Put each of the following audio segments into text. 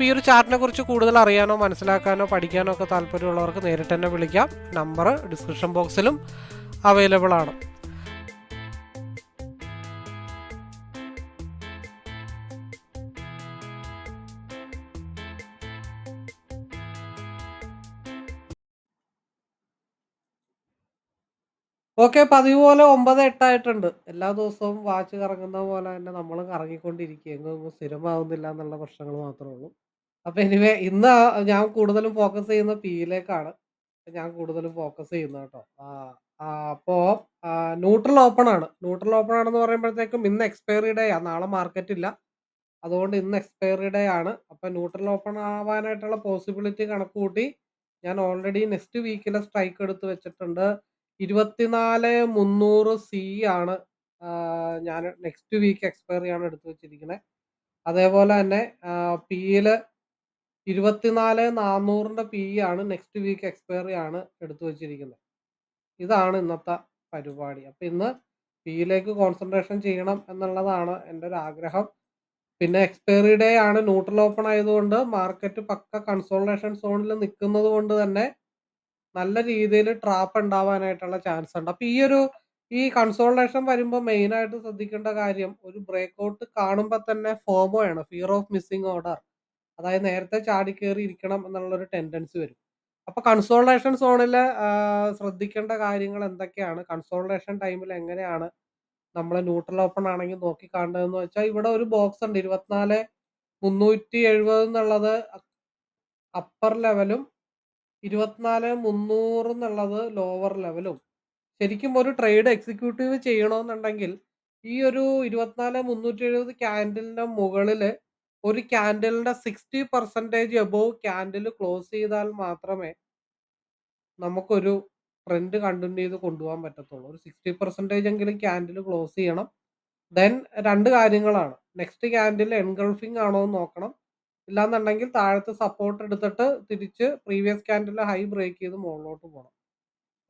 അപ്പോൾ ഈ ഒരു ചാർട്ടിനെ കുറിച്ച് കൂടുതൽ അറിയാനോ മനസ്സിലാക്കാനോ പഠിക്കാനോ ഒക്കെ താല്പര്യമുള്ളവർക്ക് നേരിട്ട് തന്നെ വിളിക്കാം. നമ്പർ ഡിസ്ക്രിപ്ഷൻ ബോക്സിലും അവൈലബിൾ ആണ്. ഓക്കെ പതിവ് പോലെ ഒമ്പത് എട്ടായിട്ടുണ്ട്. എല്ലാ ദിവസവും വാച്ച് കറങ്ങുന്ന പോലെ തന്നെ നമ്മളും കറങ്ങിക്കൊണ്ടിരിക്കുക എങ്ങും സ്ഥിരമാവുന്നില്ല എന്നുള്ള പ്രശ്നങ്ങൾ മാത്രമേ ഉള്ളൂ. അപ്പോൾ എനിവേ ഇന്ന് ഞാൻ കൂടുതലും ഫോക്കസ് ചെയ്യുന്ന പിയിലേക്കാണ് ഞാൻ കൂടുതലും ഫോക്കസ് ചെയ്യുന്നത് കേട്ടോ. ആ, ആ, അപ്പോ ന്യൂട്രൽ ഓപ്പൺ ആണ്. ന്യൂട്രൽ ഓപ്പൺ ആണെന്ന് പറയുമ്പോഴത്തേക്കും ഇന്ന് എക്സ്പയറി ഡേ ആണ് നാളെ മാർക്കറ്റ് ഇല്ല. അതുകൊണ്ട് ഇന്ന് എക്സ്പയറി ഡേ ആണ്. അപ്പൊ ന്യൂട്രൽ ഓപ്പൺ ആവാനായിട്ടുള്ള പോസിബിലിറ്റി കണക്ക് കൂട്ടി ഞാൻ ഓൾറെഡി നെക്സ്റ്റ് വീക്കിലെ സ്ട്രൈക്ക് എടുത്ത് വെച്ചിട്ടുണ്ട്. ഇരുപത്തിനാല് മുന്നൂറ് സി ആണ് ആ, ഞാൻ നെക്സ്റ്റ് വീക്ക് എക്സ്പയറി ആണ് എടുത്ത് വെച്ചിരിക്കുന്നത് അതേപോലെ തന്നെ പിയിൽ ഇരുപത്തിനാല് നാനൂറിന്റെ പി ആണ് നെക്സ്റ്റ് വീക്ക് എക്സ്പയറി ആണ് എടുത്തു വെച്ചിരിക്കുന്നത്. ഇതാണ് ഇന്നത്തെ പരിപാടി. അപ്പൊ ഇന്ന് പിയിലേക്ക് കോൺസെൻട്രേഷൻ ചെയ്യണം എന്നുള്ളതാണ് എന്റെ ഒരു ആഗ്രഹം. പിന്നെ എക്സ്പയറി ഡേ ആണ്. ന്യൂട്രൽ ഓപ്പൺ ആയതുകൊണ്ട് മാർക്കറ്റ് പക്ക കൺസോൾട്ടേഷൻ സോണിൽ നിൽക്കുന്നത് കൊണ്ട് തന്നെ നല്ല രീതിയിൽ ട്രാപ്പ് ഉണ്ടാവാനായിട്ടുള്ള ചാൻസ് ഉണ്ട്. അപ്പൊ ഈ ഒരു ഈ കൺസോൾട്ടേഷൻ വരുമ്പോൾ മെയിനായിട്ട് ശ്രദ്ധിക്കേണ്ട കാര്യം ഒരു ബ്രേക്ക് ഔട്ട് കാണുമ്പോൾ തന്നെ ആണ്. ഫിയർ ഓഫ് മിസ്സിങ് ഓർഡർ അതായത് നേരത്തെ ചാടി കയറി ഇരിക്കണം എന്നുള്ളൊരു ടെൻഡൻസി വരും. അപ്പൊ കൺസോൾട്ടേഷൻ സോണിൽ ശ്രദ്ധിക്കേണ്ട കാര്യങ്ങൾ എന്തൊക്കെയാണ്? കൺസോൾട്ടേഷൻ ടൈമിൽ എങ്ങനെയാണ് നമ്മൾ ന്യൂട്രൽ ഓപ്പൺ ആണെങ്കിൽ നോക്കി കാണേണ്ടതെന്ന് വെച്ചാൽ ഇവിടെ ഒരു ബോക്സ് ഉണ്ട്. ഇരുപത്തിനാല് മുന്നൂറ്റി എഴുപത് എന്നുള്ളത് അപ്പർ ലെവലും ഇരുപത്തിനാല് മുന്നൂറ് എന്നുള്ളത് ലോവർ ലെവലും ശരിക്കും ഒരു ട്രേഡ് എക്സിക്യൂട്ടീവ് ചെയ്യണമെന്നുണ്ടെങ്കിൽ ഈ ഒരു ഇരുപത്തിനാല് മുന്നൂറ്റി എഴുപത് ക്യാൻഡിലിന്റെ മുകളിൽ ഒരു ക്യാൻഡലിന്റെ sixty percentage above candle close ചെയ്താൽ മാത്രമേ നമുക്കൊരു ട്രെൻഡ് കണ്ടിന്യൂ ചെയ്ത് കൊണ്ടുപോകാൻ പറ്റത്തുള്ളൂ. ഒരു സിക്സ്റ്റി പെർസെന്റേജ് എങ്കിലും ക്യാൻഡിൽ ക്ലോസ് ചെയ്യണം. ദെൻ രണ്ട് കാര്യങ്ങളാണ്. നെക്സ്റ്റ് ക്യാൻഡിൽ എൻഗൾഫിംഗ് ആണോ എന്ന് നോക്കണം. ഇല്ലാന്നുണ്ടെങ്കിൽ താഴത്തെ സപ്പോർട്ട് എടുത്തിട്ട് തിരിച്ച് പ്രീവിയസ് ക്യാൻഡിൽ ഹൈ ബ്രേക്ക് ചെയ്ത് മുകളിലോട്ട് പോകണം.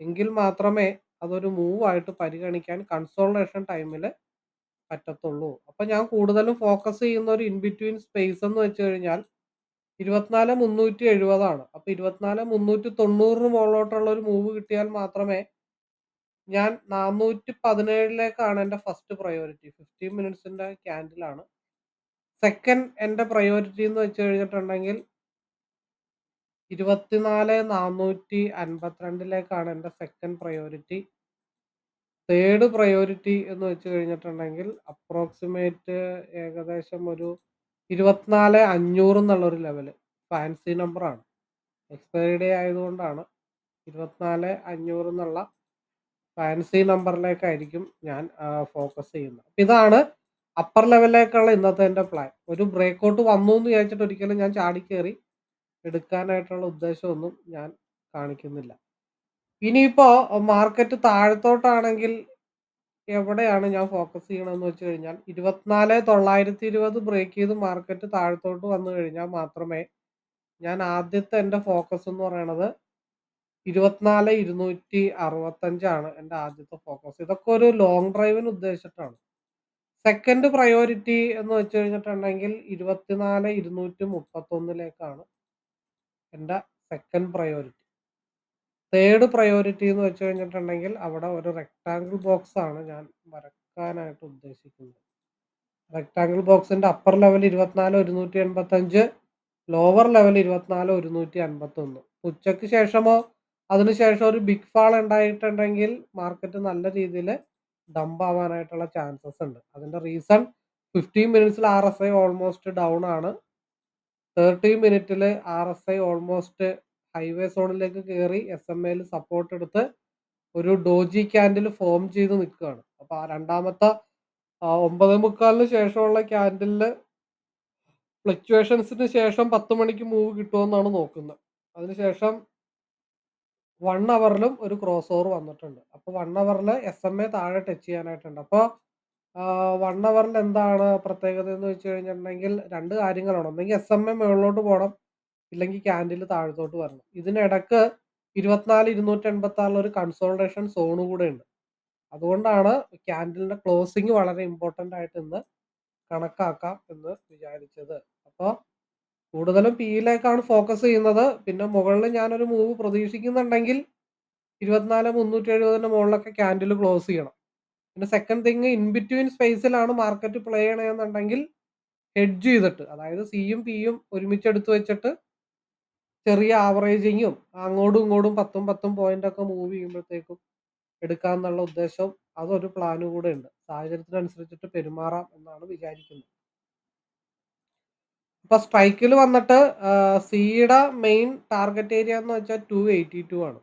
എങ്കിൽ മാത്രമേ അതൊരു മൂവ് ആയിട്ട് പരിഗണിക്കാൻ കൺസോൾട്ടേഷൻ ടൈമിൽ പറ്റത്തുള്ളൂ. അപ്പൊ ഞാൻ കൂടുതലും ഫോക്കസ് ചെയ്യുന്ന ഒരു ഇൻ ബിറ്റ്വീൻ സ്പേസ് എന്ന് വെച്ച് കഴിഞ്ഞാൽ ഇരുപത്തിനാല് മുന്നൂറ്റി എഴുപതാണ്. അപ്പൊ ഇരുപത്തിനാല് മുന്നൂറ്റി തൊണ്ണൂറിന് മുകളിലോട്ടുള്ള ഒരു മൂവ് കിട്ടിയാൽ മാത്രമേ ഞാൻ നാനൂറ്റി പതിനേഴിലേക്കാണ് എന്റെ ഫസ്റ്റ് പ്രയോറിറ്റി ഫിഫ്റ്റീൻ മിനിറ്റ്സിന്റെ ക്യാൻഡിലാണ് സെക്കൻഡ് എന്റെ പ്രയോറിറ്റി എന്ന് വെച്ച് കഴിഞ്ഞിട്ടുണ്ടെങ്കിൽ ഇരുപത്തിനാല് നാനൂറ്റി അൻപത്തിരണ്ടിലേക്കാണ് എന്റെ സെക്കൻഡ് പ്രയോറിറ്റി തേർഡ് പ്രയോറിറ്റി എന്ന് വെച്ച് കഴിഞ്ഞിട്ടുണ്ടെങ്കിൽ അപ്രോക്സിമേറ്റ് ഏകദേശം ഒരു ഇരുപത്തിനാല് അഞ്ഞൂറ് എന്നുള്ളൊരു ലെവൽ ഫാൻസി നമ്പറാണ് എക്സ്പയറി ഡേ ആയതുകൊണ്ടാണ് ഇരുപത്തിനാല് അഞ്ഞൂറ് എന്നുള്ള ഫാൻസി നമ്പറിലേക്കായിരിക്കും ഞാൻ ഫോക്കസ് ചെയ്യുന്നത്. അപ്പം ഇതാണ് അപ്പർ ലെവലിലേക്കുള്ള ഇന്നത്തെ എന്റെ പ്ലാൻ ഒരു ബ്രേക്ക് ഔട്ട് വന്നു എന്ന് വിചാരിച്ചിട്ട് ഒരിക്കലും ഞാൻ ചാടിക്കേറി എടുക്കാനായിട്ടുള്ള ഉദ്ദേശമൊന്നും ഞാൻ കാണിക്കുന്നില്ല. ഇനിയിപ്പോ മാർക്കറ്റ് താഴത്തോട്ടാണെങ്കിൽ എവിടെയാണ് ഞാൻ ഫോക്കസ് ചെയ്യണമെന്ന് വെച്ച് കഴിഞ്ഞാൽ ഇരുപത്തിനാല് തൊള്ളായിരത്തി ഇരുപത് ബ്രേക്ക് ചെയ്ത് മാർക്കറ്റ് താഴത്തോട്ട് വന്നു കഴിഞ്ഞാൽ മാത്രമേ ഞാൻ ആദ്യത്തെ എന്റെ ഫോക്കസ് എന്ന് പറയണത് ഇരുപത്തിനാല് ഇരുന്നൂറ്റി അറുപത്തഞ്ചാണ് എന്റെ ആദ്യത്തെ ഫോക്കസ്. ഇതൊക്കെ ഒരു ലോങ് ഡ്രൈവിന് ഉദ്ദേശിച്ചിട്ടാണ്. സെക്കൻഡ് പ്രയോറിറ്റി എന്ന് വെച്ച് കഴിഞ്ഞിട്ടുണ്ടെങ്കിൽ ഇരുപത്തിനാല് ഇരുന്നൂറ്റി മുപ്പത്തൊന്നിലേക്കാണ് എന്റെ സെക്കൻഡ് പ്രയോറിറ്റി തേർഡ് പ്രയോറിറ്റി എന്ന് വെച്ച് കഴിഞ്ഞിട്ടുണ്ടെങ്കിൽ അവിടെ ഒരു റെക്ടാങ്കിൾ ബോക്സ് ആണ് ഞാൻ വരക്കാനായിട്ട് ഉദ്ദേശിക്കുന്നത്. റെക്ടാങ്കിൾ ബോക്സിന്റെ അപ്പർ ലെവൽ ഇരുപത്തിനാല് ഒരുന്നൂറ്റി എൺപത്തഞ്ച് ലോവർ ലെവൽ ഇരുപത്തിനാല് ഒരുന്നൂറ്റി അൻപത്തൊന്ന് ഉച്ചയ്ക്ക് ശേഷമോ അതിനുശേഷം ഒരു ബിഗ് ഫാൾ ഉണ്ടായിട്ടുണ്ടെങ്കിൽ മാർക്കറ്റ് നല്ല രീതിയിൽ ഡംപ് ആവാനായിട്ടുള്ള ചാൻസസ് ഉണ്ട്. അതിന്റെ reason fifteen മിനിറ്റ്സിൽ R S I almost down ആണ്. തേർട്ടി മിനിറ്റിൽ R S I almost highway സോണിലേക്ക് കയറി എസ് എം എയിൽ സപ്പോർട്ട് എടുത്ത് ഒരു ഡോജി ക്യാൻഡിൽ ഫോം ചെയ്ത് നിൽക്കുകയാണ്. അപ്പൊ ആ രണ്ടാമത്തെ ഒമ്പത് മുക്കാലിന് ശേഷമുള്ള ക്യാൻഡിലിൽ ഫ്ലക്ച്വേഷൻസിന് ശേഷം പത്ത് മണിക്ക് മൂവ് കിട്ടുമെന്നാണ് നോക്കുന്നത്. അതിനുശേഷം വൺ അവറിലും ഒരു ക്രോസ് ഓവർ വന്നിട്ടുണ്ട് അപ്പോൾ വൺ അവറിൽ എസ് എം എ താഴെ ടച്ച് ചെയ്യാനായിട്ടുണ്ട്. അപ്പോൾ വൺ അവറിൽ എന്താണ് പ്രത്യേകത എന്ന് വെച്ച് കഴിഞ്ഞിട്ടുണ്ടെങ്കിൽ രണ്ട് കാര്യങ്ങളാണ്. ഒന്നെങ്കിൽ എസ് എം എ മുകളിലോട്ട് പോകണം. ഇല്ലെങ്കിൽ ക്യാൻഡിൽ താഴത്തോട്ട് വരണം. ഇതിനിടക്ക് ഇരുപത്തിനാല് ഇരുന്നൂറ്റി എൺപത്തി ആറിൽ ഒരു കൺസോൾട്ടേഷൻ സോണും കൂടെ ഉണ്ട്. അതുകൊണ്ടാണ് ക്യാൻഡിലിന്റെ ക്ലോസിങ് വളരെ ഇമ്പോർട്ടന്റ് ആയിട്ട് ഇന്ന് കണക്കാക്കാം എന്ന് വിചാരിച്ചത്. അപ്പോൾ കൂടുതലും പിയിലേക്കാണ് ഫോക്കസ് ചെയ്യുന്നത്. പിന്നെ മുകളിൽ ഞാനൊരു മൂവ് പ്രതീക്ഷിക്കുന്നുണ്ടെങ്കിൽ ഇരുപത്തിനാല് മുന്നൂറ്റി എഴുപതിന്റെ മുകളിലൊക്കെ ക്യാൻഡിൽ ക്ലോസ് ചെയ്യണം. പിന്നെ സെക്കൻഡ് തിങ് ഇൻ ബിറ്റ്വീൻ സ്പേസിലാണ് മാർക്കറ്റ് പ്ലേ ചെയ്യണമെന്നുണ്ടെങ്കിൽ ഹെഡ്ജ് ചെയ്തിട്ട് അതായത് സിയും പിയും ഒരുമിച്ച് എടുത്തു വെച്ചിട്ട് ചെറിയ ആവറേജിങ്ങും അങ്ങോട്ടും ഇങ്ങോട്ടും പത്തും പത്തും പോയിന്റ് ഒക്കെ മൂവ് ചെയ്യുമ്പോഴത്തേക്കും എടുക്കാന്നുള്ള ഉദ്ദേശം അതൊരു പ്ലാനും കൂടെ ഉണ്ട് സാഹചര്യത്തിനനുസരിച്ചിട്ട് പെരുമാറാം എന്നാണ് വിചാരിക്കുന്നത്. ഇപ്പൊ സ്ട്രൈക്കിൽ വന്നിട്ട് സിയുടെ മെയിൻ ടാർഗറ്റ് ഏരിയ എന്ന് വെച്ചാൽ ടു എയ്റ്റി ടു ആണ്.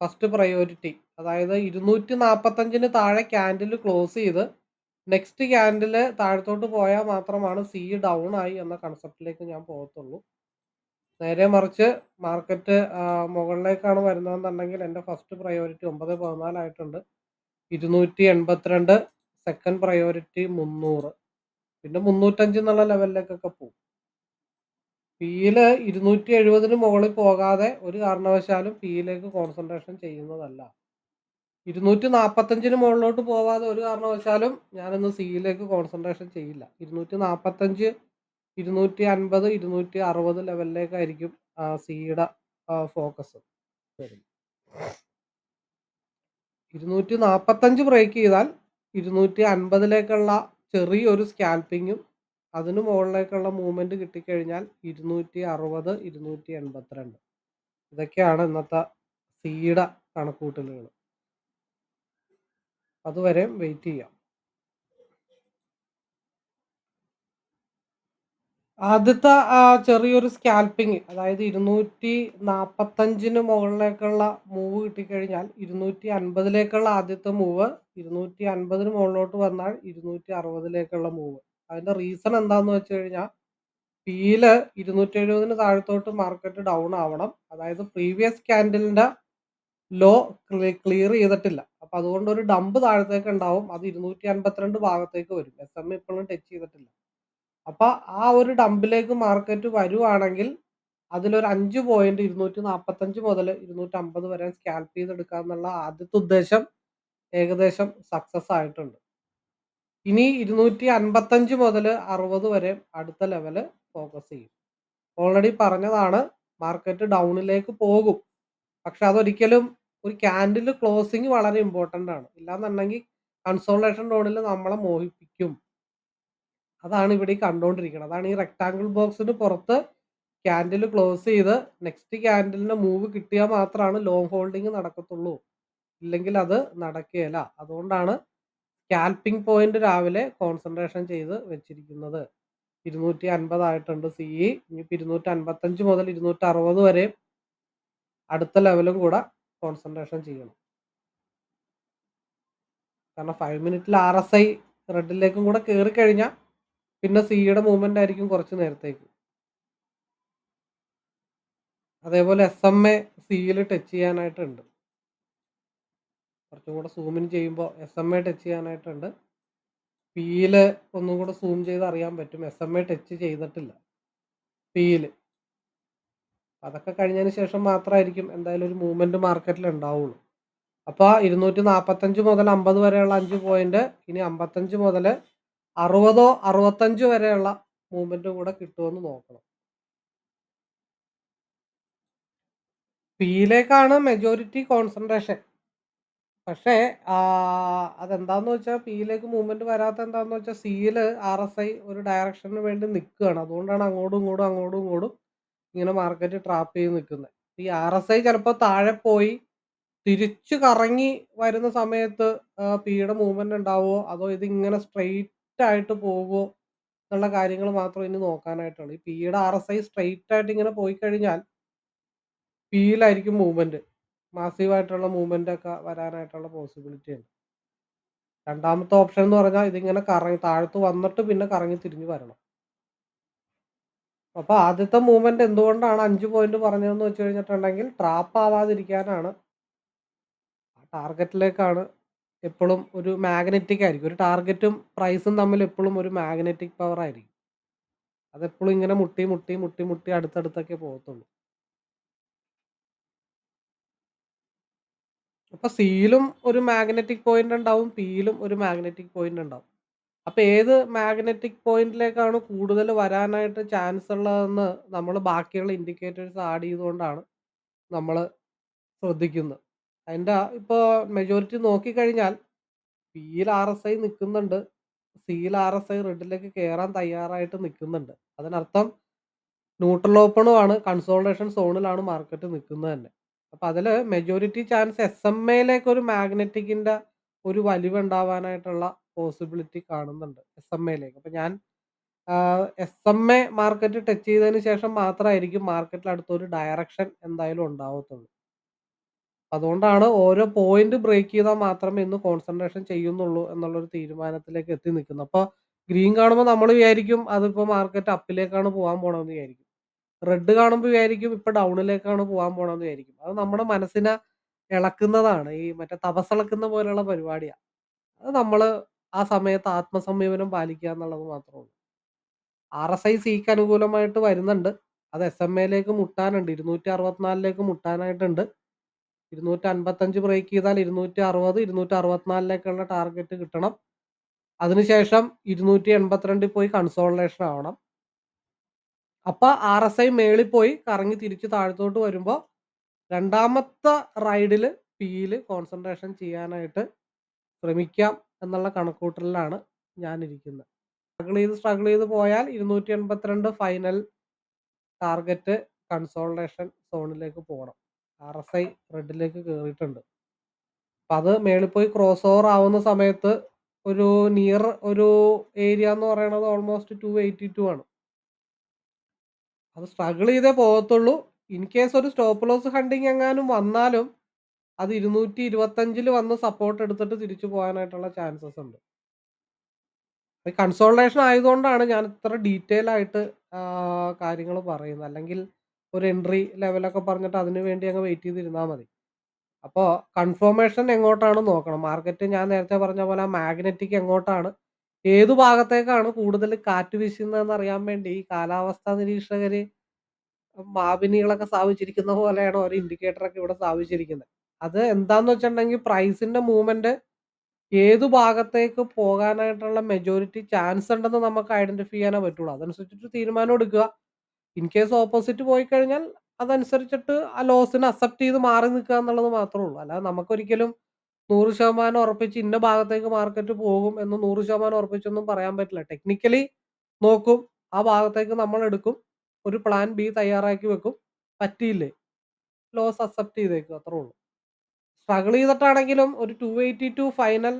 ഫസ്റ്റ് പ്രയോറിറ്റി അതായത് ഇരുന്നൂറ്റി നാൽപ്പത്തഞ്ചിന് താഴെ ക്യാൻഡിൽ ക്ലോസ് ചെയ്ത് നെക്സ്റ്റ് ക്യാൻഡിൽ താഴത്തോട്ട് പോയാൽ മാത്രമാണ് സി ഡൗൺ ആയി എന്ന കൺസെപ്റ്റിലേക്ക് ഞാൻ പോകത്തുള്ളൂ. നേരെ മറിച്ച് മാർക്കറ്റ് മുകളിലേക്കാണ് വരുന്നതെന്നുണ്ടെങ്കിൽ എന്റെ ഫസ്റ്റ് പ്രയോറിറ്റി ഒമ്പത് പതിനാലായിട്ടുണ്ട് ഇരുന്നൂറ്റി എൺപത്തിരണ്ട് സെക്കൻഡ് പ്രയോറിറ്റി മുന്നൂറ്. പിന്നെ മുന്നൂറ്റഞ്ച് എന്നുള്ള ലെവലിലേക്കൊക്കെ പോകും. പിയിൽ ഇരുന്നൂറ്റി എഴുപതിന് മുകളിൽ പോകാതെ ഒരു കാരണവശാലും പിയിലേക്ക് കോൺസെൻട്രേഷൻ ചെയ്യുന്നതല്ല. ഇരുന്നൂറ്റി നാൽപ്പത്തഞ്ചിന് മുകളിലോട്ട് പോവാതെ ഒരു കാരണവശാലും ഞാനിന്ന് സിയിലേക്ക് കോൺസെൻട്രേഷൻ ചെയ്യില്ല. ഇരുന്നൂറ്റി നാൽപ്പത്തഞ്ച് ഇരുന്നൂറ്റി അൻപത് ഇരുന്നൂറ്റി അറുപത് ലെവലിലേക്കായിരിക്കും സിയുടെ ഫോക്കസ്. ഇരുന്നൂറ്റി നാൽപ്പത്തഞ്ച് ബ്രേക്ക് ചെയ്താൽ ഇരുന്നൂറ്റി അൻപതിലേക്കുള്ള ചെറിയൊരു സ്കാൽപ്പിങ്ങും അതിനു മുകളിലേക്കുള്ള മൂവ്മെന്റ് കിട്ടിക്കഴിഞ്ഞാൽ ഇരുന്നൂറ്റി അറുപത് ഇരുന്നൂറ്റി എൺപത്തിരണ്ട് ഇതൊക്കെയാണ് ഇന്നത്തെ സിയുടെ കണക്കൂട്ടലുകൾ. അതുവരെ വെയിറ്റ് ചെയ്യാം. ആദ്യത്തെ ആ ചെറിയൊരു സ്കാൽപ്പിംഗ് അതായത് ഇരുന്നൂറ്റി നാൽപ്പത്തഞ്ചിന് മുകളിലേക്കുള്ള മൂവ് കിട്ടിക്കഴിഞ്ഞാൽ ഇരുന്നൂറ്റി അൻപതിലേക്കുള്ള ആദ്യത്തെ മൂവ് ഇരുന്നൂറ്റി അൻപതിന് മുകളിലോട്ട് വന്നാൽ ഇരുന്നൂറ്റി അറുപതിലേക്കുള്ള മൂവ് അതിന്റെ റീസൺ എന്താണെന്ന് വെച്ച് കഴിഞ്ഞാൽ പിയിൽ ഇരുന്നൂറ്റി എഴുപതിന് താഴത്തോട്ട് മാർക്കറ്റ് ഡൗൺ ആവണം. അതായത് പ്രീവിയസ് ക്യാൻഡലിന്റെ ലോ ക്ലിയർ ചെയ്തിട്ടില്ല. അപ്പം അതുകൊണ്ട് ഒരു ഡമ്പ് താഴത്തേക്ക് ഉണ്ടാവും. അത് ഇരുന്നൂറ്റി അൻപത്തിരണ്ട് ഭാഗത്തേക്ക് വരും. എസ് എം ഇപ്പോഴും ടച്ച് ചെയ്തിട്ടില്ല. അപ്പൊ ആ ഒരു ഡമ്പിലേക്ക് മാർക്കറ്റ് വരുവാണെങ്കിൽ അതിലൊരു അഞ്ച് പോയിന്റ് ഇരുന്നൂറ്റി നാൽപ്പത്തഞ്ച് മുതൽ ഇരുന്നൂറ്റി അമ്പത് വരെ സ്കാൽപ്പ് ചെയ്തെടുക്കുക എന്നുള്ള ആദ്യത്തെ ഉദ്ദേശം ഏകദേശം സക്സസ് ആയിട്ടുണ്ട്. ഇനി ഇരുന്നൂറ്റി അൻപത്തഞ്ച് മുതൽ അറുപത് വരെ അടുത്ത ലെവൽ ഫോക്കസ് ചെയ്യും. ഓൾറെഡി പറഞ്ഞതാണ് മാർക്കറ്റ് ഡൗണിലേക്ക് പോകും. പക്ഷെ അതൊരിക്കലും ഒരു ക്യാൻഡിൽ ക്ലോസിങ് വളരെ ഇമ്പോർട്ടന്റ് ആണ്. ഇല്ലാന്നുണ്ടെങ്കിൽ കൺസോളേഷൻ ഡോണിൽ നമ്മളെ മോഹിപ്പിക്കും. അതാണ് ഇവിടെ ഈ കണ്ടുകൊണ്ടിരിക്കുന്നത് അതാണ് ഈ റെക്ടാങ്കിൾ ബോക്സിന് പുറത്ത് ക്യാൻഡിൽ ക്ലോസ് ചെയ്ത് നെക്സ്റ്റ് ക്യാൻഡിലിന്റെ മൂവ് കിട്ടിയാൽ മാത്രമാണ് ലോങ് ഹോൾഡിങ് നടക്കത്തുള്ളൂ. ഇല്ലെങ്കിൽ അത് നടക്കുകയില്ല. അതുകൊണ്ടാണ് സ്കാൽപ്പിംഗ് പോയിന്റ് രാവിലെ കോൺസെൻട്രേഷൻ ചെയ്ത് വെച്ചിരിക്കുന്നത്. ഇരുന്നൂറ്റി അൻപതായിട്ടുണ്ട് സി ഇ ഇനിയിപ്പോൾ ഇരുന്നൂറ്റി അൻപത്തഞ്ച് മുതൽ ഇരുന്നൂറ്റി അറുപത് വരെ അടുത്ത ലെവലും കൂടെ കോൺസെൻട്രേഷൻ ചെയ്യണം. കാരണം ഫൈവ് മിനിറ്റിൽ ആർ എസ് ഐ റെഡിലേക്കും കൂടെ കയറി കഴിഞ്ഞാൽ പിന്നെ സിയുടെ മൂവ്മെന്റ് ആയിരിക്കും കുറച്ച് നേരത്തേക്ക്. അതേപോലെ എസ് എം എ സിയിൽ ടച്ച് ചെയ്യാനായിട്ടുണ്ട്. കുറച്ചും കൂടെ സൂമിൻ ചെയ്യുമ്പോൾ എസ് എം എ ടച്ച് ചെയ്യാനായിട്ടുണ്ട്. പിയിൽ ഒന്നും കൂടെ സൂം ചെയ്ത് അറിയാൻ പറ്റും. എസ് എം എ ടച്ച് ചെയ്തിട്ടില്ല. പിയിൽ അതൊക്കെ കഴിഞ്ഞതിന് ശേഷം മാത്രമായിരിക്കും എന്തായാലും ഒരു മൂവ്മെന്റ് മാർക്കറ്റിൽ ഉണ്ടാവുള്ളൂ. അപ്പോൾ ഇരുന്നൂറ്റി നാൽപ്പത്തഞ്ച് മുതൽ അമ്പത് വരെയുള്ള അഞ്ച് പോയിന്റ് ഇനി അമ്പത്തഞ്ച് മുതൽ അറുപതോ അറുപത്തഞ്ചോ വരെയുള്ള മൂവ്മെന്റും കൂടെ കിട്ടുമെന്ന് നോക്കണം. പിയിലേക്കാണ് മെജോറിറ്റി കോൺസെൻട്രേഷൻ പക്ഷേ അതെന്താന്ന് വെച്ചാൽ പിയിലേക്ക് മൂവ്മെന്റ് വരാത്ത എന്താന്ന് വെച്ചാൽ സിയിൽ ആർ എസ് ഐ ഒരു ഡയറക്ഷന് വേണ്ടി നിൽക്കുകയാണ്. അതുകൊണ്ടാണ് അങ്ങോട്ടും ഇങ്ങോട്ടും അങ്ങോട്ടും ഇങ്ങോട്ടും ഇങ്ങനെ മാർക്കറ്റ് ട്രാപ്പ് ചെയ്ത് നിൽക്കുന്നത്. ഈ ആർ എസ് ഐ ചിലപ്പോൾ താഴെ പോയി തിരിച്ചു കറങ്ങി വരുന്ന സമയത്ത് പിയുടെ മൂവ്മെന്റ് ഉണ്ടാവുമോ? അതോ ഇത് ഇങ്ങനെ സ്ട്రెയിറ്റ് ആയിട്ട് പോകുമോ എന്നുള്ള കാര്യങ്ങൾ മാത്രം ഇനി നോക്കാനായിട്ടുള്ളൂ. ഈ പിയുടെ ആർ എസ് ഐ സ്ട്രെയിറ്റ് ആയിട്ട് ഇങ്ങനെ പോയി കഴിഞ്ഞാൽ പിയിലായിരിക്കും മൂവ്മെന്റ്. മാസീവായിട്ടുള്ള മൂവ്മെന്റ് ഒക്കെ വരാനായിട്ടുള്ള പോസിബിലിറ്റി ഉണ്ട്. രണ്ടാമത്തെ ഓപ്ഷൻ എന്ന് പറഞ്ഞാൽ ഇതിങ്ങനെ കറങ്ങി താഴത്ത് വന്നിട്ട് പിന്നെ കറങ്ങി തിരിഞ്ഞു വരണം. അപ്പൊ ആദ്യത്തെ മൂവ്മെന്റ് എന്തുകൊണ്ടാണ് അഞ്ച് പോയിന്റ് പറഞ്ഞതെന്ന് വെച്ച് കഴിഞ്ഞിട്ടുണ്ടെങ്കിൽ ട്രാപ്പ് ആവാതിരിക്കാനാണ്. ആ ടാർഗറ്റിലേക്കാണ് എപ്പളും ഒരു മാഗ്നറ്റിക് ആയിരിക്കും. ഒരു ടാർഗറ്റും പ്രൈസും തമ്മിൽ എപ്പോഴും ഒരു മാഗ്നറ്റിക് പവർ ആയിരിക്കും. അതെപ്പളും ഇങ്ങനെ മുട്ടി, മുട്ടി, മുട്ടി, മുട്ടി അടുത്തടുത്തൊക്കെ പോകത്തുള്ളൂ. അപ്പൊ സിയിലും ഒരു മാഗ്നറ്റിക് പോയിന്റ് ഉണ്ടാവും. പിയിലും ഒരു മാഗ്നറ്റിക് പോയിന്റ് ഉണ്ടാവും. അപ്പൊ ഏത് മാഗ്നറ്റിക് പോയിന്റിലേക്കാണ് കൂടുതൽ വരാനായിട്ട് ചാൻസ് ഉള്ളതെന്ന് നമ്മൾ ബാക്കിയുള്ള ഇൻഡിക്കേറ്റേഴ്സ് ആഡ് ചെയ്തുകൊണ്ടാണ് നമ്മൾ ശ്രദ്ധിക്കുന്നത്. അതിന്റെ ഇപ്പോൾ മെജോറിറ്റി നോക്കിക്കഴിഞ്ഞാൽ പിയിൽ ആർഎസ്ഐ നിൽക്കുന്നുണ്ട് സിയിൽ ഐ റെഡിലേക്ക് കയറാൻ തയ്യാറായിട്ട് നിൽക്കുന്നുണ്ട് അതിനർത്ഥം ന്യൂട്രൽ ഓപ്പണുമാണ് കൺസോൾട്ടേഷൻ സോണിലാണ് മാർക്കറ്റ് നിൽക്കുന്നത് തന്നെ. അപ്പം അതിൽ മെജോറിറ്റി ചാൻസ് എസ് എം എയിലേക്ക് ഒരു മാഗ്നറ്റിക്കിന്റെ ഒരു വലിവ് ഉണ്ടാവാനായിട്ടുള്ള പോസിബിലിറ്റി കാണുന്നുണ്ട്. എസ് എം എയിലേക്ക് അപ്പോൾ ഞാൻ S M A market touch ചെയ്തതിന് ശേഷം മാത്രമായിരിക്കും മാർക്കറ്റിൽ അടുത്തൊരു ഡയറക്ഷൻ എന്തായാലും ഉണ്ടാവത്തുള്ളൂ. അതുകൊണ്ടാണ് ഓരോ പോയിന്റ് ബ്രേക്ക് ചെയ്താൽ മാത്രമേ ഇന്ന് കോൺസെൻട്രേഷൻ ചെയ്യുന്നുള്ളൂ എന്നുള്ളൊരു തീരുമാനത്തിലേക്ക് എത്തി നിൽക്കുന്നത്. അപ്പൊ ഗ്രീൻ കാണുമ്പോൾ നമ്മൾ വിചാരിക്കും അതിപ്പോ മാർക്കറ്റ് അപ്പിലേക്കാണ് പോവാൻ പോണതെന്ന് വിചാരിക്കും. റെഡ് കാണുമ്പോൾ വിചാരിക്കും ഇപ്പൊ ഡൗണിലേക്കാണ് പോവാൻ പോണതെന്ന് വിചാരിക്കും. അത് നമ്മുടെ മനസ്സിനെ ഇളക്കുന്നതാണ്. ഈ മറ്റേ തപസ്സിളക്കുന്ന പോലെയുള്ള പരിപാടിയാ. അത് നമ്മൾ ആ സമയത്ത് ആത്മസംയമനം പാലിക്കുക എന്നുള്ളത് മാത്രേ ഉള്ളൂ. ആർഎസ്ഐ സിക്ക് അനുകൂലമായിട്ട് വരുന്നുണ്ട്. അത് എസ്എംഎയിലേക്ക് മുട്ടാനുണ്ട്. 264ലേക്ക് മുട്ടാനായിട്ടുണ്ട്. 255 ബ്രേക്ക് ചെയ്താൽ 260, 264ലേക്കുള്ള ടാർഗറ്റ് കിട്ടണം. അതിനുശേഷം 282 പോയി കൺസോളിഡേഷൻ ആവണം. അപ്പൊ ആർഎസ്ഐ മേളിൽ പോയി കറങ്ങി തിരിച്ച് താഴത്തോട്ട് വരുമ്പോൾ രണ്ടാമത്തെ റൈഡിൽ പിയിൽ കോൺസെൻട്രേഷൻ ചെയ്യാനായിട്ട് ശ്രമിക്കാം എന്നുള്ള കണക്കുകൂട്ടലിലാണ് ഞാനിരിക്കുന്നത്. സ്ട്രഗിൾ ചെയ്ത് സ്ട്രഗിൾ ചെയ്ത് പോയാൽ 282 ഫൈനൽ ടാർഗറ്റ് കൺസോൾട്ടേഷൻ സോണിലേക്ക് പോണം. ഐ റെഡിലേക്ക് കേറിയിട്ടുണ്ട്. അപ്പൊ അത് മേളിൽ പോയി ക്രോസ് ഓവർ ആവുന്ന സമയത്ത് ഒരു നിയർ ഒരു ഏരിയ എന്ന് പറയുന്നത് ഓൾമോസ്റ്റ് 282 ആണ്. അത് സ്ട്രഗിൾ ചെയ്തേ പോകത്തുള്ളൂ. ഇൻ കേസ് ഒരു സ്റ്റോപ്പ് ലോസ് ഹണ്ടിങ് എങ്ങാനും വന്നാലും അത് 225ൽ വന്ന് സപ്പോർട്ട് എടുത്തിട്ട് തിരിച്ചു പോകാനായിട്ടുള്ള ചാൻസസ് ഉണ്ട്. കൺസോൾട്ടേഷൻ ആയതുകൊണ്ടാണ് ഞാൻ ഇത്ര ഡീറ്റെയിൽ ആയിട്ട് കാര്യങ്ങൾ പറയുന്നത്. അല്ലെങ്കിൽ ഒരു എൻട്രി ലെവലൊക്കെ പറഞ്ഞിട്ട് അതിനു വേണ്ടി അങ്ങ് വെയിറ്റ് ചെയ്തിരുന്നാൽ മതി. അപ്പോൾ കൺഫർമേഷൻ എങ്ങോട്ടാണ് നോക്കണം. മാർക്കറ്റ് ഞാൻ നേരത്തെ പറഞ്ഞ പോലെ മാഗ്നറ്റിക് എങ്ങോട്ടാണ്, ഏതു ഭാഗത്തേക്കാണ് കൂടുതൽ കാറ്റ് വീശുന്നതെന്ന് അറിയാൻ വേണ്ടി ഈ കാലാവസ്ഥാ നിരീക്ഷകർ മാപിനികളൊക്കെ സ്ഥാപിച്ചിരിക്കുന്ന പോലെയാണ് ഒരു ഇൻഡിക്കേറ്ററൊക്കെ ഇവിടെ സ്ഥാപിച്ചിരിക്കുന്നത്. അത് എന്താന്ന് വെച്ചിട്ടുണ്ടെങ്കിൽ പ്രൈസിന്റെ മൂവ്മെന്റ് ഏതു ഭാഗത്തേക്ക് പോകാനായിട്ടുള്ള മെജോറിറ്റി ചാൻസ് ഉണ്ടെന്ന് നമുക്ക് ഐഡന്റിഫൈ ചെയ്യാനേ പറ്റുള്ളൂ. അതനുസരിച്ചിട്ട് തീരുമാനം എടുക്കുക. ഇൻ കേസ് ഓപ്പോസിറ്റ് പോയി കഴിഞ്ഞാൽ അതനുസരിച്ചിട്ട് ആ ലോസിനെ അക്സെപ്റ്റ് ചെയ്ത് മാറി നിൽക്കുക എന്നുള്ളത് മാത്രമേ ഉള്ളൂ. അല്ലാതെ നമുക്കൊരിക്കലും 100% ഉറപ്പിച്ച് ഇന്ന ഭാഗത്തേക്ക് മാർക്കറ്റ് പോകും എന്ന് 100% ഉറപ്പിച്ചൊന്നും പറയാൻ പറ്റില്ല. ടെക്നിക്കലി നോക്കും. ആ ഭാഗത്തേക്ക് നമ്മൾ എടുക്കും. ഒരു പ്ലാൻ ബി തയ്യാറാക്കി വെക്കും. പറ്റിയില്ലേ ലോസ് അക്സെപ്റ്റ് ചെയ്തേക്കും. അത്രേ ഉള്ളൂ. സ്ട്രഗിൾ ചെയ്തിട്ടാണെങ്കിലും ഒരു 282 ഫൈനൽ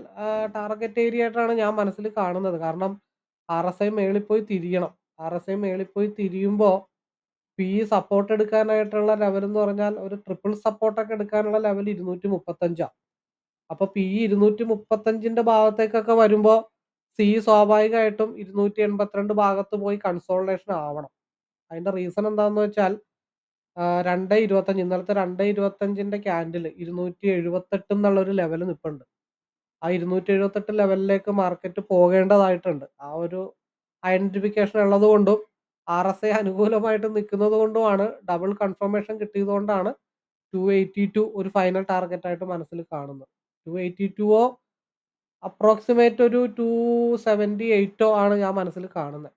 ടാർഗറ്റ് ഏരിയ ആയിട്ടാണ് ഞാൻ മനസ്സിൽ കാണുന്നത്. കാരണം ആർ എസ് ഐ മേളിൽ പോയി തിരിയണം. ആർഎസ്ഐ മേളിൽ പോയി തിരിയുമ്പോ പി സപ്പോർട്ട് എടുക്കാനായിട്ടുള്ള ലെവൽ എന്ന് പറഞ്ഞാൽ ഒരു ട്രിപ്പിൾ സപ്പോർട്ടൊക്കെ എടുക്കാനുള്ള ലെവൽ 235 അപ്പോൾ പി 235ന്റെ ഭാഗത്തേക്കൊക്കെ വരുമ്പോ സി സ്വാഭാവികമായിട്ടും 282 ഭാഗത്ത് പോയി കൺസോൾട്ടേഷൻ ആവണം. അതിന്റെ റീസൺ എന്താന്ന് വെച്ചാൽ രണ്ട് ഇരുപത്തഞ്ച് ഇന്നലത്തെ 2.25ന്റെ ക്യാൻഡിൽ 278 എന്നുള്ള ഒരു ലെവൽ നിപ്പുണ്ട്. ആ 278 ലെവലിലേക്ക് മാർക്കറ്റ് പോകേണ്ടതായിട്ടുണ്ട്. ആ ഒരു ഐഡന്റിഫിക്കേഷൻ ഉള്ളതുകൊണ്ടും ഐ അനുകൂലമായിട്ട് നിൽക്കുന്നത് കൊണ്ടുമാണ് ഡബിൾ കൺഫർമേഷൻ കിട്ടിയത് കൊണ്ടാണ് 282 ഒരു ഫൈനൽ ടാർഗറ്റ് ആയിട്ട് മനസ്സിൽ കാണുന്നത്. 282ഓ അപ്രോക്സിമേറ്റ് ഒരു 278ഓ ആണ് ഞാൻ മനസ്സിൽ കാണുന്നത്.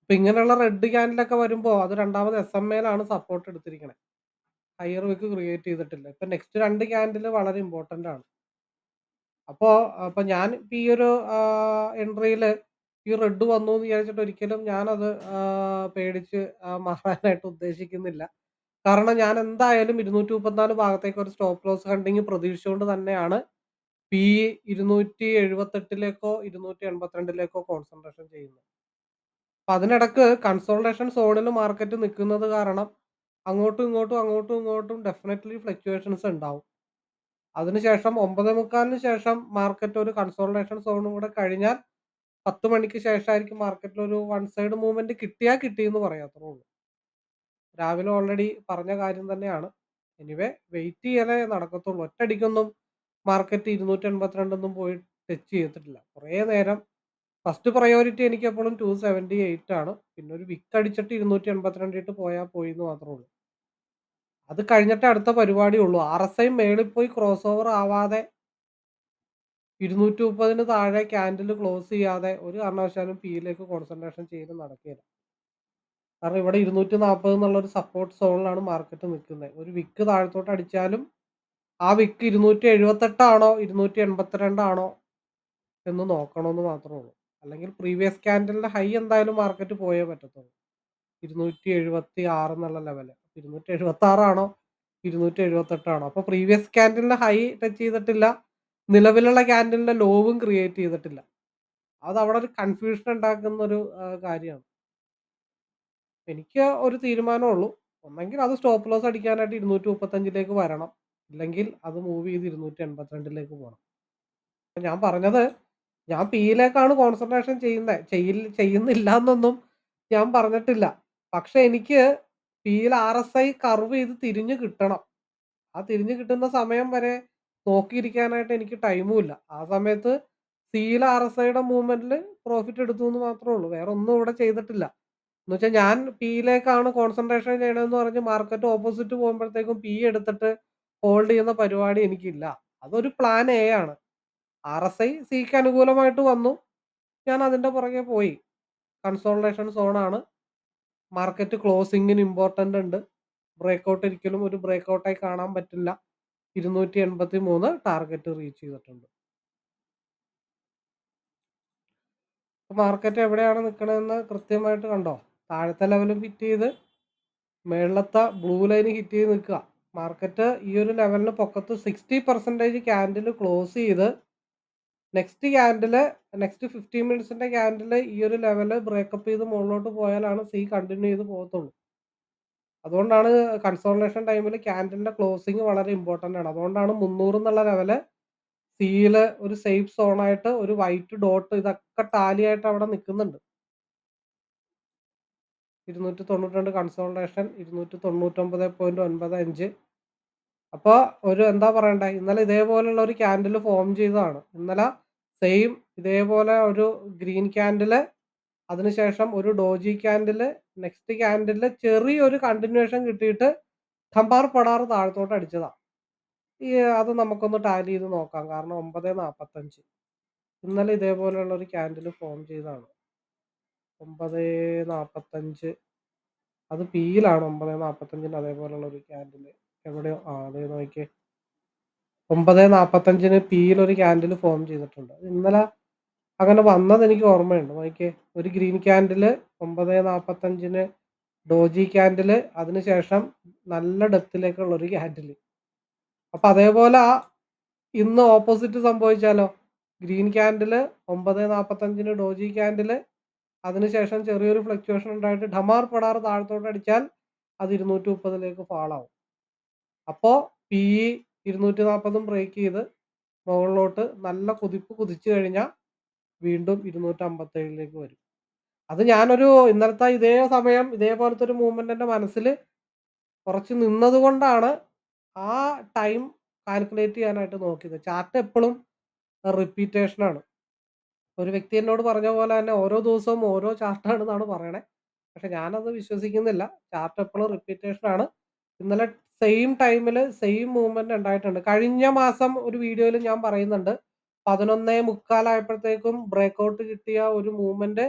അപ്പം ഇങ്ങനെയുള്ള റെഡ് ക്യാൻഡിലൊക്കെ വരുമ്പോൾ അത് രണ്ടാമത് എസ് എം എയിലാണ് സപ്പോർട്ട് എടുത്തിരിക്കണേ. ഹയർ വിക്ക് ക്രിയേറ്റ് ചെയ്തിട്ടില്ല. ഇപ്പൊ നെക്സ്റ്റ് രണ്ട് ക്യാൻഡിൽ വളരെ ഇമ്പോർട്ടന്റ് ആണ്. അപ്പോ അപ്പൊ ഞാൻ ഇപ്പൊ ഈ ഒരു എൻട്രിയിൽ ഈ റെഡ് വന്നു എന്ന് വിചാരിച്ചിട്ട് ഒരിക്കലും ഞാനത് ആഹ്, പേടിച്ച് ആഹ്, മാറാനായിട്ട് ഉദ്ദേശിക്കുന്നില്ല. കാരണം ഞാൻ എന്തായാലും 234 ഭാഗത്തേക്ക് ഒരു സ്റ്റോപ്പ് ലോസ് ഹണ്ടിങ് പ്രതീക്ഷിച്ചുകൊണ്ട് തന്നെയാണ് പി 278ലേക്കോ 282ലേക്കോ കോൺസെൻട്രേഷൻ ചെയ്യുന്നത്. അപ്പൊ അതിനിടക്ക് കൺസോൾട്ടേഷൻ സോണിൽ മാർക്കറ്റ് നിൽക്കുന്നത് കാരണം അങ്ങോട്ടും ഇങ്ങോട്ടും അങ്ങോട്ടും ഇങ്ങോട്ടും ഡെഫിനറ്റ്ലി ഫ്ലക്ച്വേഷൻസ് ഉണ്ടാവും. അതിനുശേഷം 9:45ന് ശേഷം മാർക്കറ്റ് ഒരു കൺസോൾട്ടേഷൻ സോണും കൂടെ കഴിഞ്ഞാൽ 10 മണിക്ക് ശേഷമായിരിക്കും മാർക്കറ്റിൽ ഒരു വൺ സൈഡ് മൂവ്മെന്റ് കിട്ടിയാൽ കിട്ടി എന്ന് പറയാം. അത്രേ ഉള്ളൂ. രാവിലെ ഓൾറെഡി പറഞ്ഞ കാര്യം തന്നെയാണ്. എനിവേ വെയിറ്റ് ചെയ്യലേ നടക്കത്തുള്ളൂ. ഒറ്റയടിക്കൊന്നും മാർക്കറ്റ് ഇരുന്നൂറ്റി എൺപത്തിരണ്ടൊന്നും പോയി ടച്ച് ചെയ്തിട്ടില്ല. കുറേ നേരം ഫസ്റ്റ് പ്രയോറിറ്റി എനിക്ക് എപ്പോഴും 278 ആണ്. പിന്നെ ഒരു വിക്ക് അടിച്ചിട്ട് ഇരുന്നൂറ്റി 282 പോയാൽ പോയി എന്ന് മാത്രമേ ഉള്ളൂ. അത് കഴിഞ്ഞിട്ടേ അടുത്ത പരിപാടിയുള്ളൂ. ആർഎസ്ഐ മേളിൽ പോയി ക്രോസ് ഓവർ ആവാതെ 230ന് താഴെ ക്യാൻഡിൽ ക്ലോസ് ചെയ്യാതെ ഒരു കാരണവശാലും പിയിലേക്ക് കോൺസെൻട്രേഷൻ ചെയ്ത് നടക്കില്ല. കാരണം ഇവിടെ 240 എന്നുള്ള ഒരു സപ്പോർട്ട് സോണിലാണ് മാർക്കറ്റ് നിൽക്കുന്നത് ഒരു വിക്ക് താഴത്തോട്ട് അടിച്ചാലും ആ വിക്ക് 278 ആണോ 282 ആണോ എന്ന് നോക്കണമെന്ന് മാത്രമേ ഉള്ളൂ. അല്ലെങ്കിൽ പ്രീവിയസ് ക്യാൻഡലിന്റെ ഹൈ എന്തായാലും മാർക്കറ്റ് പോയേ പറ്റത്തുള്ളൂ. 276 എന്നുള്ള ലെവൽ. 276 ആണോ 278 ആണോ? അപ്പോൾ പ്രീവിയസ് ക്യാൻഡലിന്റെ ഹൈ ടച്ച് ചെയ്തിട്ടില്ല. നിലവിലുള്ള ക്യാൻഡലിന്റെ ലോവും ക്രിയേറ്റ് ചെയ്തിട്ടില്ല. അത് അവിടെ ഒരു കൺഫ്യൂഷൻ ഉണ്ടാക്കുന്ന ഒരു കാര്യമാണ്. എനിക്ക് ഒരു തീരുമാനമുള്ളൂ. ഒന്നെങ്കിൽ അത് സ്റ്റോപ്പ് ലോസ് അടിക്കാനായിട്ട് 235ലേക്ക് വരണം. ഇല്ലെങ്കിൽ അത് മൂവ് ചെയ്ത് ഇരുന്നൂറ്റി എൺപത്തിരണ്ടിലേക്ക് പോകണം ഞാൻ പറഞ്ഞത് ഞാൻ പിയിലേക്കാണ് കോൺസെൻട്രേഷൻ ചെയ്യുന്നത് ചെയ്യില്ല ചെയ്യുന്നില്ല എന്നൊന്നും ഞാൻ പറഞ്ഞിട്ടില്ല. പക്ഷെ എനിക്ക് പിയിൽ ഐ കർവ് ചെയ്ത് തിരിഞ്ഞു കിട്ടണം. ആ തിരിഞ്ഞു കിട്ടുന്ന സമയം വരെ നോക്കിയിരിക്കാനായിട്ട് എനിക്ക് ടൈമും ഇല്ല. ആ സമയത്ത് സിയിൽ ഐയുടെ മൂവ്മെന്റിൽ പ്രോഫിറ്റ് എടുത്തു എന്ന് മാത്രമേ ഉള്ളൂ. വേറെ ഒന്നും ഇവിടെ ചെയ്തിട്ടില്ല. എന്ന് വെച്ചാൽ ഞാൻ പിയിലേക്കാണ് കോൺസെൻട്രേഷൻ ചെയ്യണമെന്ന് പറഞ്ഞ് മാർക്കറ്റ് ഓപ്പോസിറ്റ് പോകുമ്പോഴത്തേക്കും പി എടുത്തിട്ട് ഹോൾഡ് ചെയ്യുന്ന പരിപാടി എനിക്കില്ല. അതൊരു പ്ലാൻ എ ആണ്. ആർ എസ് ഐ സിക്ക് അനുകൂലമായിട്ട് വന്നു. ഞാൻ അതിന്റെ പുറകെ പോയി. കൺസോൾട്ടേഷൻ സോണാണ്. മാർക്കറ്റ് ക്ലോസിങ്ങിന് ഇമ്പോർട്ടന്റ് ഉണ്ട്. ബ്രേക്ക്ഔട്ട് ഒരിക്കലും ഒരു ബ്രേക്ക്ഔട്ടായി കാണാൻ പറ്റില്ല. 283 ടാർഗറ്റ് റീച്ച് ചെയ്തിട്ടുണ്ട്. മാർക്കറ്റ് എവിടെയാണ് നിൽക്കണതെന്ന് കൃത്യമായിട്ട് കണ്ടോ? താഴത്തെ ലെവലും ഹിറ്റ് ചെയ്ത് മേളത്തെ ബ്ലൂ ലൈൻ ഹിറ്റ് ചെയ്ത് നിൽക്കുക. മാർക്കറ്റ് ഈ ഒരു ലെവലിന് പൊക്കത്ത് 60% ക്യാൻഡിൽ ക്ലോസ് ചെയ്ത് നെക്സ്റ്റ് ക്യാൻഡിൽ നെക്സ്റ്റ് 15 മിനിറ്റ്സിന്റെ ക്യാൻഡിൽ ഈ ഒരു ലെവൽ ബ്രേക്കപ്പ് ചെയ്ത് മുകളിലോട്ട് പോയാലാണ് സി കണ്ടിന്യൂ ചെയ്ത് പോകത്തുള്ളൂ. അതുകൊണ്ടാണ് കൺസോൾട്ടേഷൻ ടൈമിൽ ക്യാൻഡിലിന്റെ ക്ലോസിങ് വളരെ ഇമ്പോർട്ടന്റ് ആണ്. അതുകൊണ്ടാണ് 300 എന്നുള്ള ലെവൽ സിയിൽ ഒരു സേഫ് സോണായിട്ട് ഒരു വൈറ്റ് ഡോട്ട് ഇതൊക്കെ ടാലിയായിട്ട് അവിടെ നിൽക്കുന്നുണ്ട്. 292 കൺസോൾട്ടേഷൻ 299.95 അപ്പൊ ഒരു എന്താ പറയണ്ടേ ഇന്നലെ ഇതേപോലെയുള്ള ഒരു ക്യാൻഡിൽ ഫോം ചെയ്തതാണ്. ഇന്നലെ സെയിം ഇതേപോലെ ഒരു ഗ്രീൻ ക്യാൻഡിൽ അതിനുശേഷം ഒരു ഡോജി ക്യാൻഡിൽ നെക്സ്റ്റ് ക്യാൻഡിൽ ചെറിയൊരു കണ്ടിന്യൂഷൻ കിട്ടിയിട്ട് ഠമ്പാർ പടാർ താഴത്തോട്ട് അടിച്ചതാണ് ഈ അത് നമുക്കൊന്ന് ടാലി ചെയ്ത് നോക്കാം. കാരണം 9.45 ഇന്നലെ ഇതേപോലെയുള്ള ഒരു ക്യാൻഡിൽ ഫോം ചെയ്തതാണ്. 9.45 അത് പിയിലാണ് 9.45ന് അതേപോലെയുള്ള ഒരു ക്യാൻഡിൽ എവിടെയോ ആ നോക്കിയേ നോക്കിയേ. 9.45ന് പിയിൽ ഒരു ക്യാൻഡിൽ ഫോം ചെയ്തിട്ടുണ്ട്. ഇന്നലെ അങ്ങനെ വന്നത് എനിക്ക് ഓർമ്മയുണ്ട്. നോക്കിയേ ഒരു ഗ്രീൻ ക്യാൻഡിൽ 9.45ന് ഡോജി ക്യാൻഡിൽ അതിനുശേഷം നല്ല ഡെപ്തിലേക്കുള്ള ഒരു ക്യാൻഡിൽ. അപ്പൊ അതേപോലെ ആ ഇന്ന് ഓപ്പോസിറ്റ് സംഭവിച്ചാലോ? ഗ്രീൻ ക്യാൻഡിൽ 9.45ന് ഡോജി ക്യാൻഡിൽ അതിനുശേഷം ചെറിയൊരു ഫ്ലക്ച്വേഷൻ ഉണ്ടായിട്ട് ഡമാർ പടാർ താഴത്തോട്ട് അടിച്ചാൽ അത് 230ലേക്ക് ഫാൾ പി ഇ ഇരുന്നൂറ്റി 240ഉം ബ്രേക്ക് ചെയ്ത് മുകളിലോട്ട് നല്ല കുതിപ്പ് കുതിച്ചു കഴിഞ്ഞാൽ വീണ്ടും 257ലേക്ക് വരും. അത് ഞാനൊരു ഇന്നലത്തെ ഇതേ സമയം ഇതേപോലത്തെ ഒരു മൂവ്മെന്റ് എന്റെ മനസ്സിൽ കുറച്ച് നിന്നത് കൊണ്ടാണ് ആ ടൈം കാൽക്കുലേറ്റ് ചെയ്യാനായിട്ട് നോക്കിയത്. ചാർട്ട് എപ്പോഴും റിപ്പീറ്റേഷൻ ആണ്. ഒരു വ്യക്തി എന്നോട് പറഞ്ഞ പോലെ തന്നെ ഓരോ ദിവസവും ഓരോ ചാർട്ടാണെന്നാണ് പറയണേ. പക്ഷെ ഞാനത് വിശ്വസിക്കുന്നില്ല. ചാർട്ട് എപ്പോഴും റിപ്പീറ്റേഷൻ ആണ്. ഇന്നലെ സെയിം ടൈമിൽ സെയിം മൂവ്മെന്റ് ഉണ്ടായിട്ടുണ്ട്. കഴിഞ്ഞ മാസം ഒരു വീഡിയോയിൽ ഞാൻ പറയുന്നുണ്ട്. 11.45 ആയപ്പോഴത്തേക്കും ബ്രേക്കൗട്ട് കിട്ടിയ ഒരു മൂവ്മെന്റ്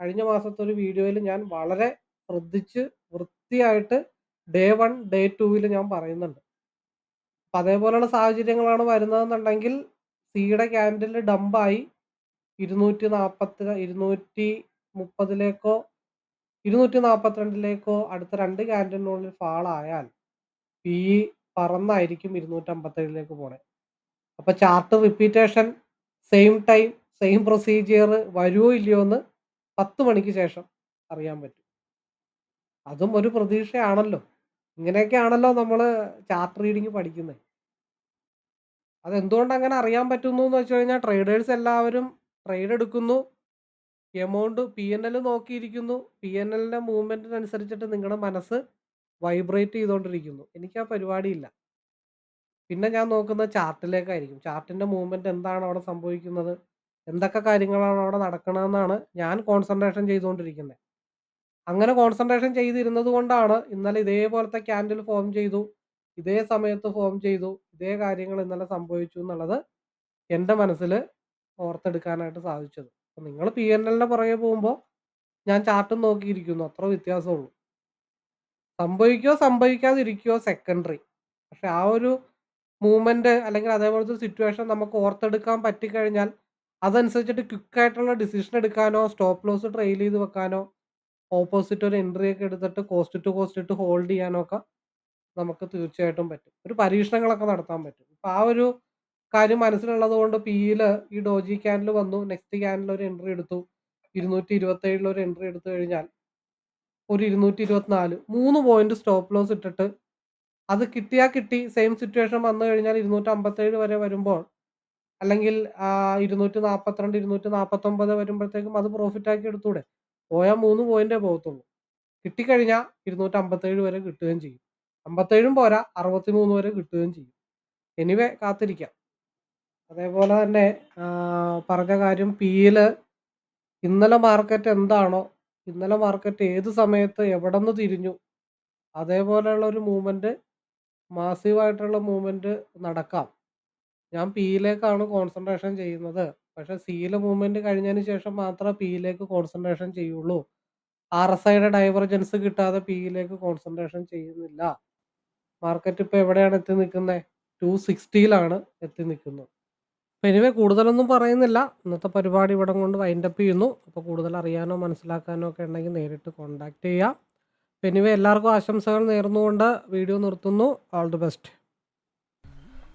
കഴിഞ്ഞ മാസത്തെ ഒരു വീഡിയോയിൽ ഞാൻ വളരെ ശ്രദ്ധിച്ച് വൃത്തിയായിട്ട് ഡേ വൺ ഡേ ടൂവിൽ ഞാൻ പറയുന്നുണ്ട്. അപ്പൊ അതേപോലെയുള്ള സാഹചര്യങ്ങളാണ് വരുന്നതെന്നുണ്ടെങ്കിൽ സിയുടെ ക്യാൻഡിൽ ഡംപായി ഇരുന്നൂറ്റി നാൽപ്പത്തി ഇരുന്നൂറ്റി മുപ്പതിലേക്കോ ഇരുന്നൂറ്റി നാൽപ്പത്തിരണ്ടിലേക്കോ അടുത്ത രണ്ട് ക്യാൻഡിലിനുള്ളിൽ ഫാളായാൽ പി പറന്നായിരിക്കും ഇരുന്നൂറ്റമ്പത്തേഴിലേക്ക് പോണേ. അപ്പൊ chart repetition same time same procedure വരുമോ ഇല്ലയോ എന്ന് പത്ത് മണിക്ക് ശേഷം അറിയാൻ പറ്റും. അതും ഒരു പ്രതീക്ഷയാണല്ലോ. ഇങ്ങനെയൊക്കെയാണല്ലോ നമ്മൾ ചാർട്ട് റീഡിങ് പഠിക്കുന്നത് അതെന്തുകൊണ്ട് അങ്ങനെ അറിയാൻ പറ്റുന്നു എന്ന് വെച്ച് കഴിഞ്ഞാൽ ട്രേഡേഴ്സ് എല്ലാവരും ട്രേഡ് എടുക്കുന്നു. എമൗണ്ട് പി എൻ എൽ നോക്കിയിരിക്കുന്നു. പി എൻ എല്ലിന്റെ മൂവ്മെന്റിനനുസരിച്ചിട്ട് നിങ്ങളുടെ മനസ്സ് വൈബ്രേറ്റ് ചെയ്തുകൊണ്ടിരിക്കുന്നു എനിക്ക് ആ പരിപാടിയില്ല. പിന്നെ ഞാൻ നോക്കുന്നത് ചാർട്ടിലേക്കായിരിക്കും. ചാർട്ടിന്റെ മൂവ്മെന്റ് എന്താണ് അവിടെ സംഭവിക്കുന്നത്? എന്തൊക്കെ കാര്യങ്ങളാണ് അവിടെ നടക്കണമെന്നാണ് ഞാൻ കോൺസെൻട്രേഷൻ ചെയ്തുകൊണ്ടിരിക്കുന്നത് അങ്ങനെ കോൺസെൻട്രേഷൻ ചെയ്തിരുന്നത് കൊണ്ടാണ് ഇന്നലെ ഇതേപോലത്തെ ക്യാൻഡിൽ ഫോം ചെയ്തു ഇതേ സമയത്ത് ഫോം ചെയ്തു ഇതേ കാര്യങ്ങൾ ഇന്നലെ സംഭവിച്ചു എന്നുള്ളത് എന്റെ മനസ്സിൽ ഓർത്തെടുക്കാനായിട്ട് സാധിച്ചത്. അപ്പം നിങ്ങൾ പി എൻ എല്ലിന്റെ പുറകെ പോകുമ്പോൾ ഞാൻ ചാർട്ടും നോക്കിയിരിക്കുന്നു. അത്ര വ്യത്യാസമുള്ളൂ. സംഭവിക്കോ സംഭവിക്കാതിരിക്കോ സെക്കൻഡറി പക്ഷെ ആ ഒരു മൂവ്മെന്റ് അല്ലെങ്കിൽ അതേപോലത്തെ സിറ്റുവേഷൻ നമുക്ക് ഓർത്തെടുക്കാൻ പറ്റിക്കഴിഞ്ഞാൽ അതനുസരിച്ചിട്ട് ക്വിക്ക് ആയിട്ടുള്ള ഡിസിഷൻ എടുക്കാനോ സ്റ്റോപ്പ് ലോസ് ട്രെയിൽ ചെയ്ത് വെക്കാനോ ഓപ്പോസിറ്റ് ഒരു എൻട്രി ഒക്കെ എടുത്തിട്ട് കോസ്റ്റ് ടു കോസ്റ്റ് ഇട്ട് ഹോൾഡ് ചെയ്യാനോ ഒക്കെ നമുക്ക് തീർച്ചയായിട്ടും പറ്റും. ഒരു പരീക്ഷണങ്ങളൊക്കെ നടത്താൻ പറ്റും. ഇപ്പം ആ ഒരു കാര്യം മനസ്സിലുള്ളത് കൊണ്ട് പിയിൽ ഈ ഡോജി ക്യാനിൽ വന്നു. നെക്സ്റ്റ് ക്യാനിൽ ഒരു എൻട്രി എടുത്തു. ഇരുന്നൂറ്റി ഇരുപത്തേഴിൽ ഒരു എൻട്രി എടുത്തു കഴിഞ്ഞാൽ ഒരു ഇരുന്നൂറ്റി ഇരുപത്തിനാല് മൂന്ന് പോയിന്റ് സ്റ്റോപ്പ് ലോസ് ഇട്ടിട്ട് അത് കിട്ടിയാൽ കിട്ടി. സെയിം സിറ്റുവേഷൻ വന്നു കഴിഞ്ഞാൽ ഇരുന്നൂറ്റി അമ്പത്തേഴ് വരെ വരുമ്പോൾ അല്ലെങ്കിൽ ഇരുന്നൂറ്റി നാൽപ്പത്തിരണ്ട് ഇരുന്നൂറ്റി നാൽപ്പത്തൊമ്പത് വരുമ്പോഴത്തേക്കും അത് പ്രോഫിറ്റ് ആക്കി എടുത്തൂടെ. പോയാൽ മൂന്ന് പോയിന്റേ പോകത്തുള്ളൂ. കിട്ടിക്കഴിഞ്ഞാൽ ഇരുന്നൂറ്റി അമ്പത്തേഴ് വരെ കിട്ടുകയും ചെയ്യും. അമ്പത്തേഴും പോരാ അറുപത്തി മൂന്ന് വരെ കിട്ടുകയും ചെയ്യും. എനിവേ കാത്തിരിക്കാം. അതേപോലെ തന്നെ പറഞ്ഞ കാര്യം പിയിൽ ഇന്നലെ മാർക്കറ്റ് എന്താണോ ഇന്നലെ മാർക്കറ്റ് ഏത് സമയത്ത് എവിടെ നിന്ന് തിരിഞ്ഞു. അതേപോലെയുള്ള ഒരു മൂവ്മെന്റ് മാസീവായിട്ടുള്ള മൂവ്മെന്റ് നടക്കാം. ഞാൻ പിയിലേക്കാണ് കോൺസെൻട്രേഷൻ ചെയ്യുന്നത്. പക്ഷെ സിയിലെ മൂവ്മെന്റ് കഴിഞ്ഞതിന് ശേഷം മാത്രമേ പിയിലേക്ക് കോൺസെൻട്രേഷൻ ചെയ്യുള്ളൂ. ആർ എസ് ഐയുടെ ഡൈവർജൻസ് കിട്ടാതെ പിയിലേക്ക് കോൺസെൻട്രേഷൻ ചെയ്യുന്നില്ല. മാർക്കറ്റ് ഇപ്പോൾ എവിടെയാണ് എത്തി നിൽക്കുന്നത് ടു സിക്സ്റ്റിയിലാണ് എത്തി നിൽക്കുന്നത്. അപ്പോൾ എനിവേ കൂടുതലൊന്നും പറയുന്നില്ല. ഇന്നത്തെ പരിപാടി ഇവിടെ കൊണ്ട് വൈൻഡപ്പ് ചെയ്യുന്നു. അപ്പോൾ കൂടുതൽ അറിയാനോ മനസ്സിലാക്കാനോ ഒക്കെ ഉണ്ടെങ്കിൽ നേരിട്ട് കോൺടാക്റ്റ് ചെയ്യാം. അപ്പോൾ എനിവേ എല്ലാവർക്കും ആശംസകൾ നേർന്നുകൊണ്ട് വീഡിയോ നിർത്തുന്നു. ഓൾ ദി ബെസ്റ്റ്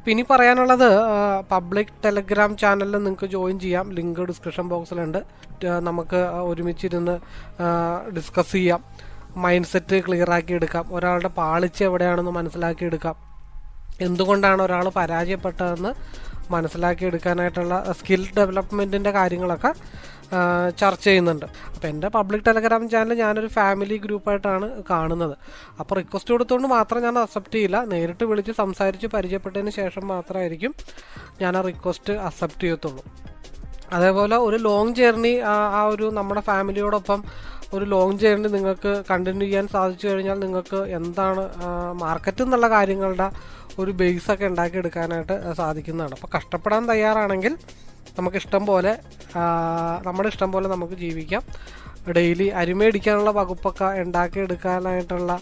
അപ്പോൾ ഇനി പറയാനുള്ളത് പബ്ലിക് ടെലഗ്രാം ചാനലിൽ നിങ്ങൾക്ക് ജോയിൻ ചെയ്യാം. ലിങ്ക് ഡിസ്ക്രിപ്ഷൻ ബോക്സിലുണ്ട് നമുക്ക് ഒരുമിച്ചിരുന്ന് ഡിസ്കസ് ചെയ്യാം. മൈൻഡ് സെറ്റ് ക്ലിയർ ആക്കി എടുക്കാം. ഒരാളുടെ പാളിച്ച എവിടെയാണെന്ന് മനസ്സിലാക്കി എടുക്കാം. എന്തുകൊണ്ടാണ് ഒരാൾ പരാജയപ്പെട്ടതെന്ന് മനസ്സിലാക്കി എടുക്കാനായിട്ടുള്ള സ്കിൽ ഡെവലപ്മെന്റിന്റെ കാര്യങ്ങളൊക്കെ ചർച്ച ചെയ്യുന്നുണ്ട്. അപ്പോൾ എന്റെ പബ്ലിക് ടെലഗ്രാം ചാനൽ ഞാനൊരു ഫാമിലി ഗ്രൂപ്പായിട്ടാണ് കാണുന്നത്. അപ്പോൾ റിക്വസ്റ്റ് കൊടുത്തുകൊണ്ട് മാത്രം ഞാൻ അക്സെപ്റ്റ് ചെയ്യില്ല. നേരിട്ട് വിളിച്ച് സംസാരിച്ച് പരിചയപ്പെട്ടതിന് ശേഷം മാത്രമായിരിക്കും ഞാൻ ആ റിക്വസ്റ്റ് അക്സെപ്റ്റ് ചെയ്യത്തുള്ളൂ. അതേപോലെ ഒരു ലോങ് ജേർണി ആ ഒരു നമ്മുടെ ഫാമിലിയോടൊപ്പം ഒരു ലോങ് ജേർണി നിങ്ങൾക്ക് കണ്ടിന്യൂ ചെയ്യാൻ സാധിച്ചു കഴിഞ്ഞാൽ നിങ്ങൾക്ക് എന്താണ് മാർക്കറ്റ് എന്നുള്ള കാര്യങ്ങളുടെ ഒരു ബേസൊക്കെ ഉണ്ടാക്കിയെടുക്കാനായിട്ട് സാധിക്കുന്നതാണ്. അപ്പോൾ കഷ്ടപ്പെടാൻ തയ്യാറാണെങ്കിൽ നമുക്ക് ഇഷ്ടം പോലെ നമ്മുടെ ഇഷ്ടം പോലെ നമുക്ക് ജീവിക്കാം. ഡെയിലി അരിമയടിക്കാനുള്ള വകുപ്പൊക്കെ ഉണ്ടാക്കിയെടുക്കാനായിട്ടുള്ള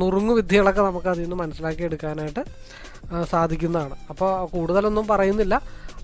നുറുങ്ങു വിദ്യകളൊക്കെ നമുക്ക് അതിൽ നിന്ന് മനസ്സിലാക്കി എടുക്കാനായിട്ട് സാധിക്കുന്നതാണ്. അപ്പോൾ കൂടുതലൊന്നും പറയുന്നില്ല.